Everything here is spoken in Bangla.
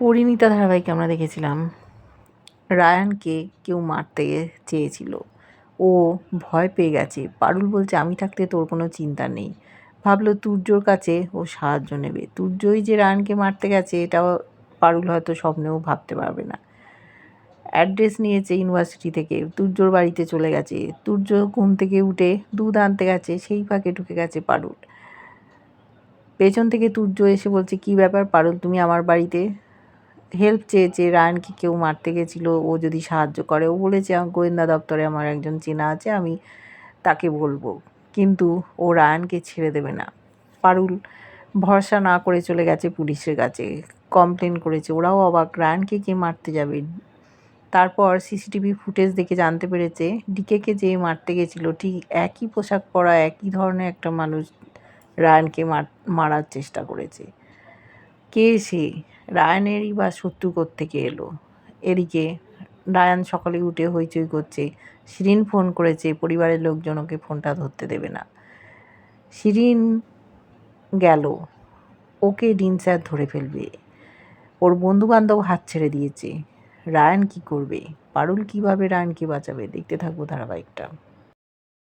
পরিণীতা ধারাবাহিকে আমরা দেখেছিলাম। রায়ানকে কেউ মারতে চেয়েছিল। ও ভয় পেয়ে গেছে। পারুল বলছে, আমি থাকতে তোর কোনো চিন্তা নেই। ভাবলো, তুর্যর কাছে ও সাহায্য নেবে। তুর্যই যে রায়ানকে মারতে গেছে, এটাও পারুল হয়তো স্বপ্নেও ভাবতে পারবে না। অ্যাড্রেস নিয়েছে ইউনিভার্সিটি থেকে। তুর্যর বাড়িতে চলে গেছে। তুর্য ঘুম থেকে উঠে দুধ আনতে গেছে। সেই ফাঁকে ঢুকে গেছে পারুল। পেছন থেকে তুর্য এসে বলছে, কি ব্যাপার পারুল, তুমি আমার বাড়িতে হেল্প চেয়েছে রায়ানকে কেউ মারতে গেছিল, ও যদি সাহায্য করে, ও বলেছে গোয়েন্দা দপ্তরে আমার একজন চেনা আছে, আমি তাকে বলব। কিন্তু ও রায়ানকে ছেড়ে দেবে না। পারুল ভরসা না করে চলে গেছে পুলিশের কাছে। কমপ্লেন করেছে, ওরাও অবাক রায়ানকে কে মারতে যাবে? তারপর সিসিটিভি ফুটেজ দেখে জানতে পেরেছে, ডিকেকে যে মারতে গেছিল, ঠিক একই পোশাক পরা একই ধরনের একটা মানুষ রায়ানকে মারার চেষ্টা করেছে। কে সে? রায়ানেরই বা শত্রু থেকে এলো? এদিকে রায়ান সকালে উঠে হইচই করছে। শিরিন ফোন করেছে, পরিবারের লোকজন ওকে ফোনটা ধরতে দেবে না। শিরিন গেল। ওকে ডিন স্যার ধরে ফেলবে। ওর বন্ধুবান্ধব হাত ছেড়ে দিয়েছে। রায়ান কি করবে? পারুল কীভাবে রায়ানকে বাঁচাবে? দেখতে থাকব ধারাবাহিকটা।